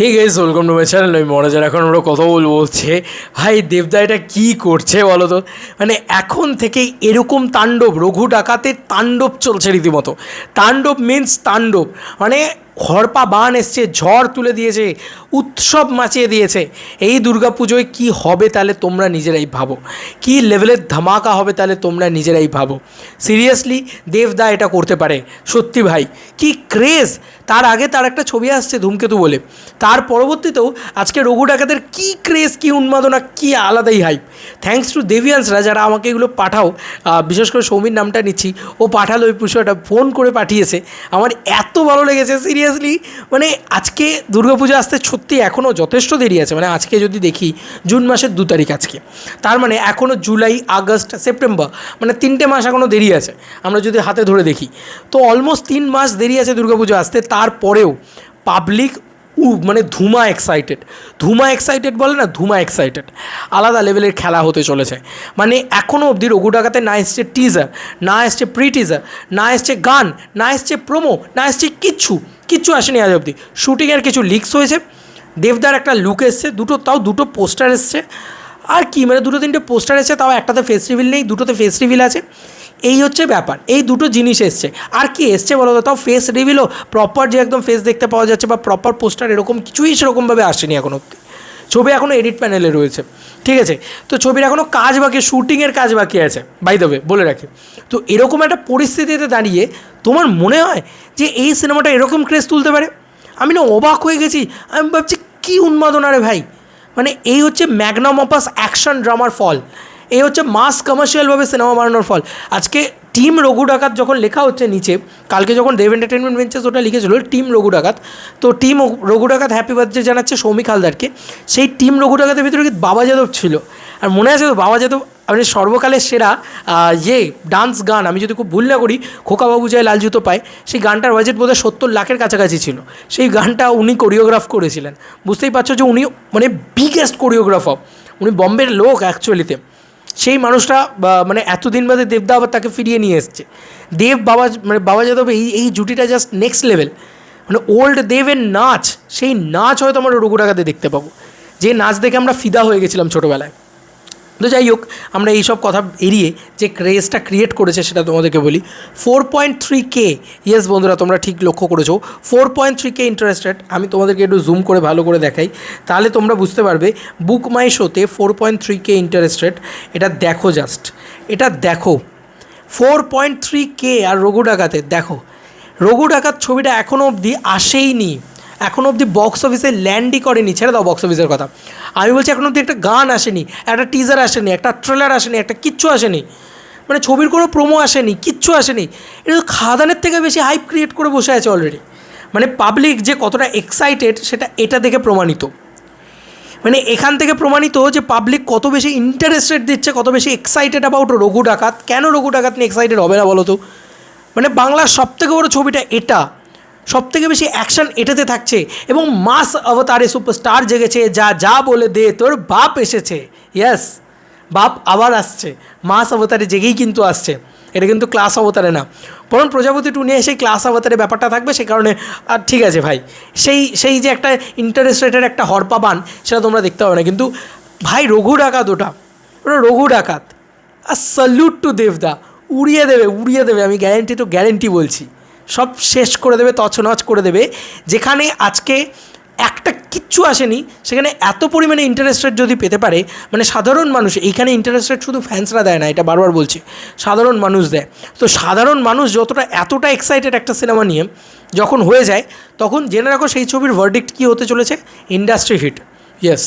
Hey guys welcome to my channel আমি মহারাজার এখন আমরা কথা বলব হচ্ছে, ভাই, দেবদা এটা কী করছে বলো তো? মানে এখন থেকে এরকম তাণ্ডব, রঘু ডাকাতে তাণ্ডব চলছে রীতিমতো। তাণ্ডব মিন্স তাণ্ডব। মানে হরপা বান এসছে, ঝড় তুলে দিয়েছে, উৎসব মাচিয়ে দিয়েছে। এই দুর্গাপুজোয় কি হবে তাহলে তোমরা নিজেরাই ভাবো। কি লেভেলের ধামাকা হবে তাহলে তোমরা নিজেরাই ভাবো। সিরিয়াসলি দেবদা এটা করতে পারে। সত্যি ভাই, কি ক্রেজ তার আগে তার একটা ছবি আসছে ধূমকেতু বলে। তার পরবর্তীতেও আজকে রঘু ডাকাতের কী ক্রেজ কী উন্মাদনা, কী আলাদাই হাইপ থ্যাংকস টু দেভিয়ান্সরা যারা আমাকে এগুলো পাঠাও বিশেষ করে সৌমির নামটা নিচ্ছি, ও পাঠালো ওই পুষোটা ফোন করে পাঠিয়েছে। আমার এত ভালো লেগেছে সিরিয়াসলি মানে আজকে দুর্গাপূজা আসতে সত্যি এখনও যথেষ্ট দেরি আছে। মানে আজকে যদি দেখি, জুন মাসের দু তারিখ আজকে। তার মানে এখনও জুলাই, আগস্ট, সেপ্টেম্বর মানে তিনটে মাস এখনও দেরি আছে। আমরা যদি হাতে ধরে দেখি। তো অলমোস্ট তিন মাস দেরি আছে দুর্গাপুজো আসতে। তারপরেও পাবলিক উ মানে ধুমা এক্সাইটেড ধুমা এক্সাইটেড বলে না, ধুমা এক্সাইটেড আলাদা লেভেলের খেলা হতে চলেছে। মানে এখনও অবধি রঘু ডাকাতে না এসছে টিজার না এসছে প্রি টিজার না এসছে গান, না এসছে প্রোমো না এসছে কিচ্ছু। কিচ্ছু আসেনি আজ অব্দি শ্যুটিংয়ের কিছু লিক্স হয়েছে। দেবদার একটা লুক এসছে, দুটো তাও দুটো পোস্টার এসছে। আর কি মানে দুটো তিনটে পোস্টার এসছে, তাও একটাতে ফেস রিভিল নেই, দুটোতে ফেস রিভিল আছে। এই হচ্ছে ব্যাপার, এই দুটো জিনিস এসছে। আর কি এসছে বলো তো, তাও ফেস রিভিলও প্রপার যে একদম ফেস দেখতে পাওয়া যাচ্ছে বা প্রপার পোস্টার এরকম কিছুই সেরকমভাবে আসেনি এখন অব্দি ছবি এখনও এডিট প্যানেলে রয়েছে, ঠিক আছে? তো ছবির এখনও কাজ বাকি শ্যুটিংয়ের কাজ বাকি আছে বাই দেবে বলে রাখি। তো এরকম একটা পরিস্থিতিতে দাঁড়িয়ে তোমার মনে হয় যে এই সিনেমাটা এরকম ক্রেজ তুলতে পারে? আমি না অবাক হয়ে গেছি, আমি ভাবছি কী উন্মাদনা রে ভাই? মানে এই হচ্ছে ম্যাগনাম অপাস অ্যাকশন ড্রামার ফল, এই হচ্ছে মাস কমার্শিয়ালভাবে সিনেমা বানানোর ফল। আজকে টিম রঘু ডাকাত যখন লেখা হচ্ছে নিচে, কালকে যখন দেব এন্টারটেনমেন্ট ভেঞ্চার্স ওটা লিখেছিল টিম রঘু ডাকাত। তো টিম রঘু ডাকাত হ্যাপি বার্থডে জানাচ্ছে সৌমিক হালদারকে। সেই টিম রঘু ডাকাতের ভিতরে কি বাবা যাদব ছিল। আর মনে আছে তো, বাবা যাদব মানে সর্বকালের সেরা ইয়ে ডান্স গান, আমি যদি খুব ভুল না করি, খোকাবাবু যায় লাল জুতো পায়, সেই গানটার বাজেট বোধহয় সত্তর লাখের কাছাকাছি ছিল। সেই গানটা উনি কোরিওগ্রাফ করেছিলেন। বুঝতেই পারছ যে উনি মানে বিগেস্ট কোরিওগ্রাফার উনি বম্বের লোক অ্যাকচুয়ালিতে সেই মানুষটা মানে এতদিন বাদে দেবদা আবার তাকে ফিরিয়ে নিয়ে এসছে। দেব বাবা মানে বাবা যাদব এই এই জুটিটা জাস্ট নেক্সট লেভেল মানে ওল্ড দেবের নাচ, সেই নাচ হয়তো আমরা রঘু দেখতে পাবো। যে নাচ দেখে আমরা ফিদা হয়ে গেছিলাম ছোটোবেলায়। তো যাই হোক, আমরা এইসব কথা এড়িয়ে যে ক্রেজটা ক্রিয়েট করেছে সেটা তোমাদেরকে বলি। Four point three K yes বন্ধুরা, তোমরা ঠিক লক্ষ্য করেছ। Four point three K interested আমি তোমাদেরকে একটু জুম করে ভালো করে দেখাই। তাহলে তোমরা বুঝতে পারবে বুক মাই শোতে four point three K interested এটা দেখো জাস্ট এটা দেখো। ফোর পয়েন্ট থ্রি কে আর রঘু ডাকাতে দেখো। রঘু ডাকাত ছবিটা এখনও অবধি আসেইনি। এখনও অবধি বক্স অফিসে ল্যান্ডই করেনি, ছেড়ে দাও বক্স অফিসের কথা। আমি বলছি এখন অবধি একটা গান আসেনি, একটা টিজার আসেনি, একটা ট্রেলার আসেনি, একটা কিচ্ছু আসেনি। মানে ছবির কোনো প্রোমো আসেনি, কিচ্ছু আসেনি। এটা খাদানের থেকে বেশি হাইপ ক্রিয়েট করে বসে আছে অলরেডি মানে পাবলিক যে কতটা এক্সাইটেড সেটা এটা দেখে প্রমাণিত। মানে এখান থেকে প্রমাণিত যে পাবলিক কত বেশি ইন্টারেস্টেড দিচ্ছে, কত বেশি এক্সাইটেড অ্যাবাউট রঘু ডাকাত। কেন রঘু ডাকাত নিয়ে এক্সাইটেড হবে না বলো তো? মানে বাংলার সবথেকে বড় ছবিটা এটা। সবথেকে বেশি অ্যাকশন এটাতে থাকছে এবং মাস অবতারে সুপারস্টার জেগেছে, যা যা বলে দে, তোর বাপ এসেছে। ইয়াস বাপ আবার আসছে। মাস অবতারে জেগেই কিন্তু আসছে। এটা কিন্তু ক্লাস অবতারে না। বরং প্রজাপতি টু নিয়ে সেই ক্লাস অবতারে ব্যাপারটা থাকবে, সে কারণে আর ঠিক আছে ভাই। সেই সেই যে একটা ইন্টারেস্ট রেটের একটা হরপা বান, সেটা তোমরা দেখতে পাবে না। কিন্তু ভাই, রঘু ডাকাত ওটা। ওটা রঘু ডাকাত। আর স্যালুট টু দেবদা। উড়িয়ে দেবে উড়িয়ে দেবে, আমি গ্যারেন্টি তো গ্যারেন্টি বলছি। সব শেষ করে দেবে, তছনছ করে দেবে। যেখানে আজকে একটা কিচ্ছু আসেনি, সেখানে এত পরিমাণে ইন্টারেস্টেড যদি পেতে পারে মানে সাধারণ মানুষ, এইখানে ইন্টারেস্টেড শুধু ফ্যান্সরা দেয় না, এটা বারবার বলছি, সাধারণ মানুষ দেয়। তো সাধারণ মানুষ যতটা, এতটা এক্সাইটেড একটা সিনেমা নিয়ে যখন হয়ে যায়, তখন জেনে রাখো সেই ছবির ভার্ডিক্ট কী হতে চলেছে ইন্ডাস্ট্রি হিট ইয়েস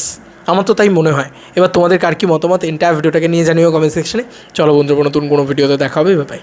আমার তো তাই মনে হয়। এবার তোমাদের কার কি মতামত? এন্টায়ার ভিডিওটাকে নিয়ে জানিও কমেন্ট সেকশনে চলো বন্ধুরা, নতুন কোনো ভিডিওতে দেখা হবে বাই